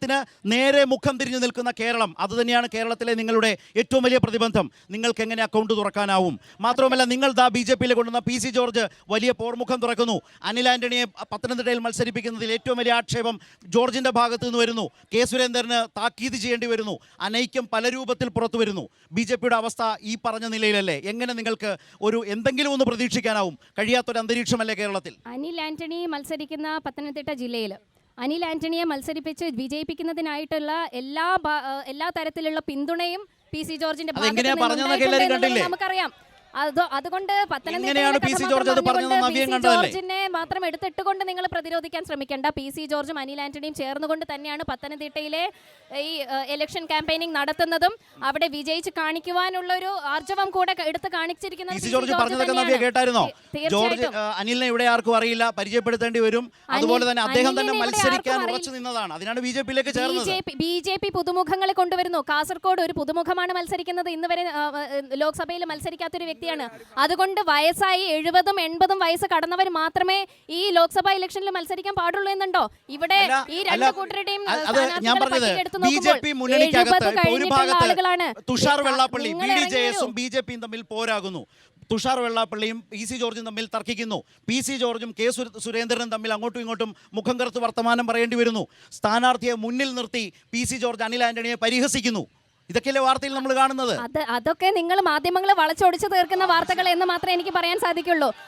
ത്തിന് നേരെ മുഖം തിരിഞ്ഞു നിൽക്കുന്ന കേരളം അതുതന്നെയാണ് കേരളത്തിലെ നിങ്ങളുടെ ഏറ്റവും വലിയ പ്രതിബന്ധം. നിങ്ങൾക്ക് എങ്ങനെ അക്കൗണ്ട് തുറക്കാനാവും? മാത്രമല്ല നിങ്ങൾ ദാ ബി ജെ പിയിൽ കൊണ്ടുവന്ന പി സി ജോർജ് വലിയ പോർമുഖം തുറക്കുന്നു. അനിൽ ആന്റണിയെ പത്തനംതിട്ടയിൽ മത്സരിപ്പിക്കുന്നതിൽ ഏറ്റവും വലിയ ആക്ഷേപം ജോർജിന്റെ ഭാഗത്തു നിന്ന് വരുന്നു. കെ സുരേന്ദ്രന് താക്കീത് ചെയ്യേണ്ടി വരുന്നു. അനൈക്യം പല രൂപത്തിൽ പുറത്തു വരുന്നു. ബി ജെ പിയുടെ അവസ്ഥ ഈ പറഞ്ഞ നിലയിലല്ലേ? എങ്ങനെ നിങ്ങൾക്ക് ഒരു എന്തെങ്കിലും ഒന്ന് പ്രതീക്ഷിക്കാനാവും? കഴിയാത്തൊരു അന്തരീക്ഷമല്ലേ കേരളത്തിൽ? അനിൽ ആന്റണി മത്സരിക്കുന്ന പത്തനംതിട്ട ജില്ലയിൽ അനിൽ ആന്റണിയെ മത്സരിപ്പിച്ച് വിജയിപ്പിക്കുന്നതിനായിട്ടുള്ള എല്ലാ എല്ലാ തരത്തിലുള്ള പിന്തുണയും പി സി ജോർജിന്റെ? നമുക്കറിയാം. അത് അതുകൊണ്ട് പത്തനംതിട്ടിനെ മാത്രം? ജോർജിനെ എടുത്തിട്ടുകൊണ്ട് നിങ്ങൾ പ്രതിരോധിക്കാൻ ശ്രമിക്കേണ്ട. പി സി ജോർജും അനിൽ ആന്റണിയും ചേർന്നുകൊണ്ട് തന്നെയാണ് പത്തനംതിട്ടയിലെ ഈ ഇലക്ഷൻ ക്യാമ്പയിനിങ് നടത്തുന്നതും അവിടെ വിജയിച്ച് കാണിക്കുവാനുള്ള ഒരു ആർജവം കൂടെ എടുത്ത് കാണിച്ചിരിക്കുന്നത് ജോർജ് അനിലിനെ ഇവിടെ ആർക്കും അറിയില്ല. പരിചയപ്പെടുത്തേണ്ടി വരും. അതുപോലെ തന്നെ അദ്ദേഹം തന്നെ മത്സരിക്കാൻ ഉറച്ചു നിന്നതാണ്. അതിനാണ് ബി ജെ പിയിലേക്ക് ചേർന്നത്. ബി ജെ പി പുതുമുഖങ്ങളെ കൊണ്ടുവരുന്നു. കാസർകോട് ഒരു പുതുമുഖമാണ് മത്സരിക്കുന്നത്. ഇന്ന് വരെ ലോക്സഭയിൽ മത്സരിക്കാത്തൊരു വ്യക്തിയാണ്. അതുകൊണ്ട് വയസ്സായി എഴുപതും എൺപതും വയസ്സ് കടന്നവർ മാത്രമേ ഈ ലോക്സഭാ ഇലക്ഷനിൽ മത്സരിക്കാൻ പാടുള്ളൂ എന്നുണ്ടോ? ഇവിടെ ഈ രണ്ട് കൂട്ടരുടെയും ഞാൻ പറഞ്ഞത് ബി ജെ പി മുന്നണിക്കകത്ത് ഒരു ഭാഗത്ത് തുഷാർ വെള്ളാപ്പള്ളി നിങ്ങൾ ബി ഡി ജെ എസും ബി ജെ പിയും തമ്മിൽ പോരാകുന്നു. തുഷാർ വെള്ളാപ്പള്ളിയും ഇ സി ജോർജും തമ്മിൽ തർക്കിക്കുന്നു. പി സി ജോർജും കെ സുര- സുരേന്ദ്രനും തമ്മിൽ അങ്ങോട്ടും ഇങ്ങോട്ടും മുഖം കറുത്ത് വർത്തമാനം പറയേണ്ടി വരുന്നു. സ്ഥാനാർത്ഥിയെ മുന്നിൽ നിർത്തി പി സി ജോർജ് അനിൽ ആന്റണിയെ പരിഹസിക്കുന്നു. ഇതൊക്കെയല്ലേ വാർത്തയിൽ നമ്മൾ കാണുന്നത്? അത് അതൊക്കെ നിങ്ങൾ മാധ്യമങ്ങൾ വളച്ചൊടിച്ച് തീർക്കുന്ന വാർത്തകൾ എന്ന് മാത്രമേ എനിക്ക് പറയാൻ സാധിക്കുള്ളൂ.